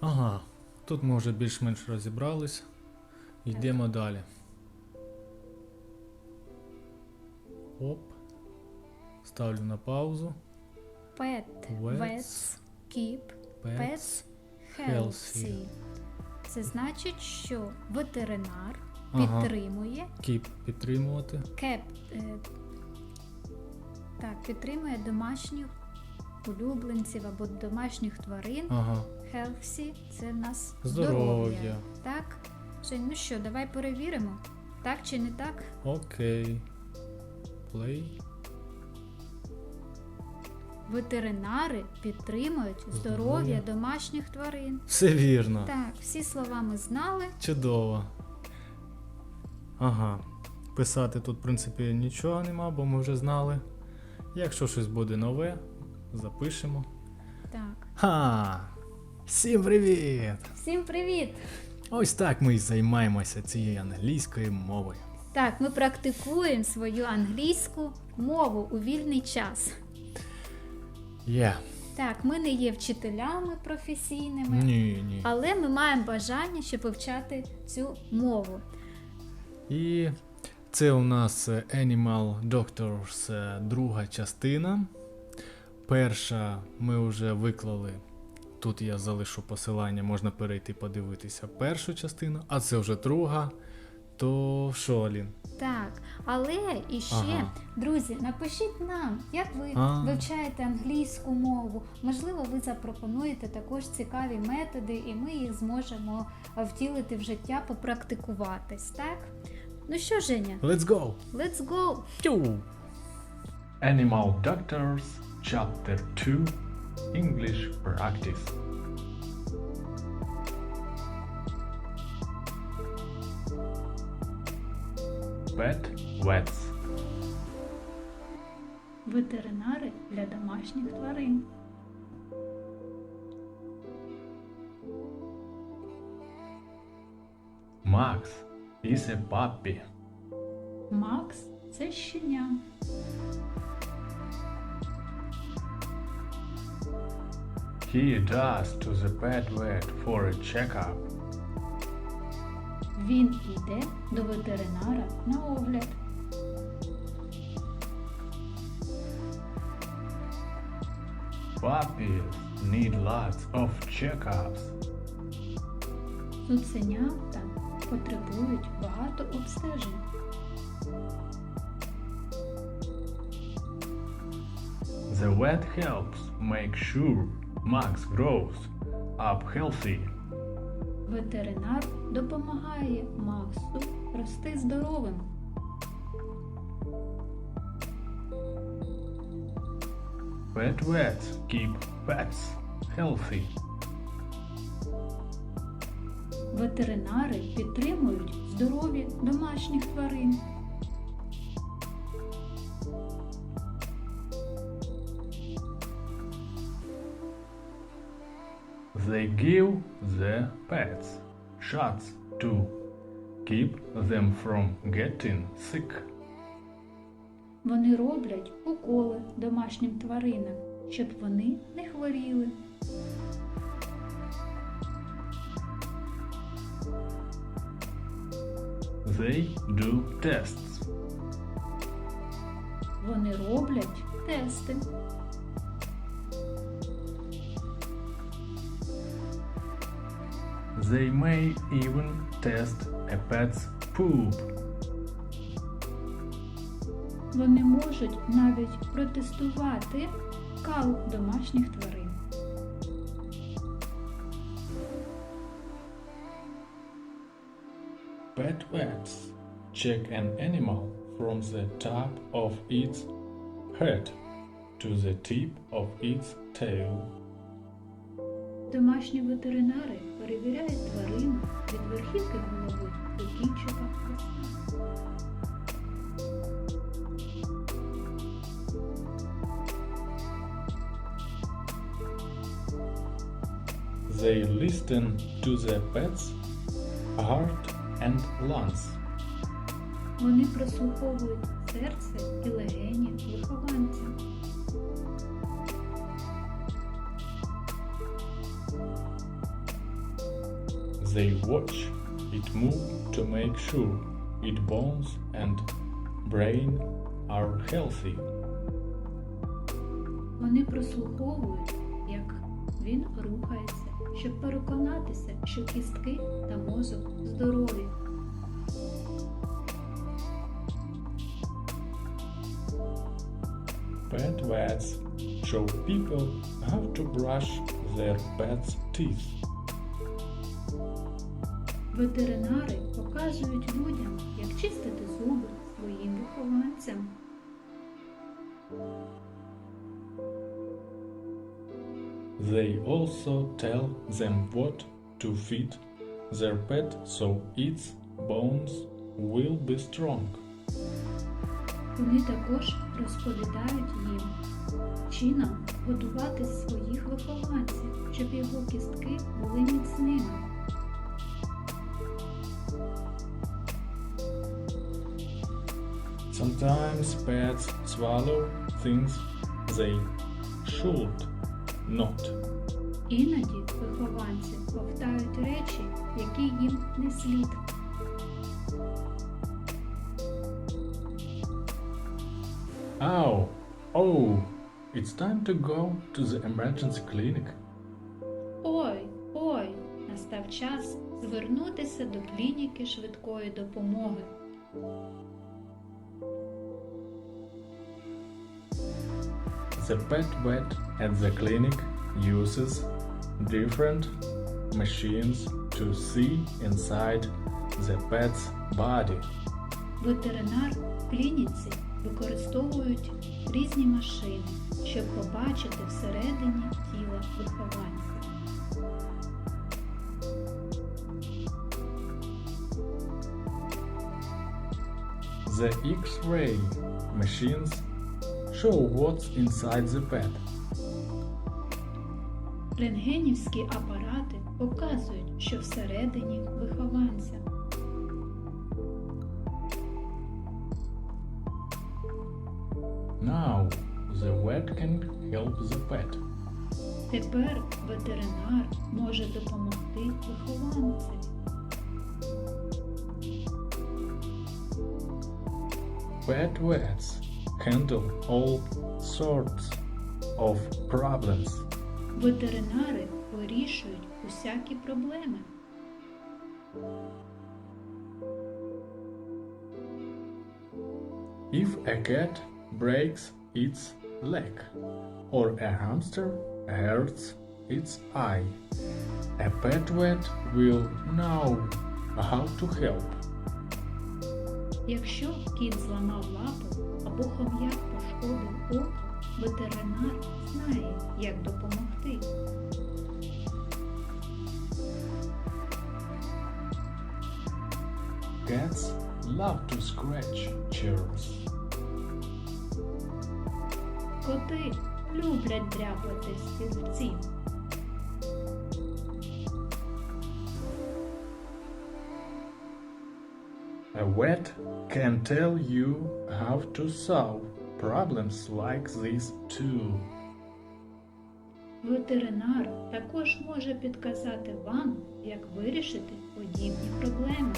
Ага, тут ми вже більш-менш розібрались. Йдемо далі. Оп. Ставлю на паузу. Pet, vets, keep, Pets. healthy. Це значить, що ветеринар Ага. підтримує Keep підтримувати. кеп, е, так, підтримує домашніх улюбленців або домашніх тварин. Ага. Healthy – це в нас Здоров'я. Так? Жень, ну що, давай перевіримо. Так чи не так? Окей. Play. Ветеринари підтримують здоров'я Здоров'я. домашніх тварин. Все вірно. Так, всі слова ми знали. Чудово. Ага. Писати тут, в принципі, нічого нема, бо ми вже знали. Якщо щось буде нове, запишемо. Так. Ха! Всім привіт! Всім привіт! Ось так ми і займаємося цією англійською мовою. Так, ми практикуємо свою англійську мову у вільний час. Є. Так, ми не є вчителями професійними, Ні, ні. але ми маємо бажання, щоб вивчати цю мову. І це у нас е, Animal Doctors е, друга частина. Перша ми вже виклали. Тут я залишу посилання, можна перейти подивитися першу частину, а це вже друга. То що, Алін? Так, але і ще, Ага. друзі, напишіть нам, як ви А. вивчаєте англійську мову. Можливо, ви запропонуєте також цікаві методи, і ми їх зможемо втілити в життя, попрактикуватись, так? Ну що, Женя, Let's go! let's go! Animal Doctors, Chapter 2 English Practice. Pet Vets. Ветеринари для домашніх тварин. Max is a puppy. Макс це щеня. He does to the pet vet for a checkup. Він іде до ветеринара на огляд. Puppies need lots of checkups. Цуценята потребують багато обстежень. The vet helps make sure Max grows up healthy. Ветеринар допомагає Максу рости здоровим. Pet vets keep pets healthy. Ветеринари підтримують здоров'я домашніх тварин. They give the pets shots to keep them from getting sick. Вони роблять уколи домашнім тваринам, щоб вони не хворіли. They do tests. Вони роблять тести. They may even test a pet's poop. Вони можуть навіть протестувати кал домашніх тварин. Pet vets check an animal from the top of its head to the tip of its tail. Домашні ветеринари перевіряють тварину від верхівки голови до кінчика. They listen to the pet's heart and lungs. Вони прослуховують серце і легені вихованця. They watch it move to make sure its bones and brain are healthy. Вони прослуховують, як він рухається, щоб переконатися, що кістки та мозок здорові. Pet vets show people how to brush their pet's teeth. Ветеринари показують людям, як чистити зуби своїм вихованцям. They also tell them what to feed their pet so its bones will be strong. Вони також розповідають їм, чином годувати своїх вихованців, щоб його кістки були міцними. Sometimes pets swallow things they should not. Іноді вихованці ковтають речі, які їм не слід. Ow! Oh! It's time to go to the emergency clinic. Ой, ой, настав час звернутися до клініки швидкої допомоги. The pet vet at the clinic uses different machines to see inside the pet's body. Ветеринар в клініці використовують різні машини, щоб побачити всередині тіла вихованця. The X-ray machines show what's inside the pet. Рентгенівські апарати показують, що всередині вихованця. Now the vet can help the pet. Тепер ветеринар може допомогти вихованцеві. Pet vets handle all sorts of problems. Ветеринари вирішують усякі проблеми. If a cat breaks its leg or a hamster hurts its eye, a pet vet will know how to help. Якщо кіт зламав лапу або хом'як пошкодив око, ветеринар знає, як допомогти. Cats love to scratch chairs. Коти люблять дряпати стільці. A vet can tell you how to solve problems like this too. Ветеринар також може підказати вам, як вирішити подібні проблеми.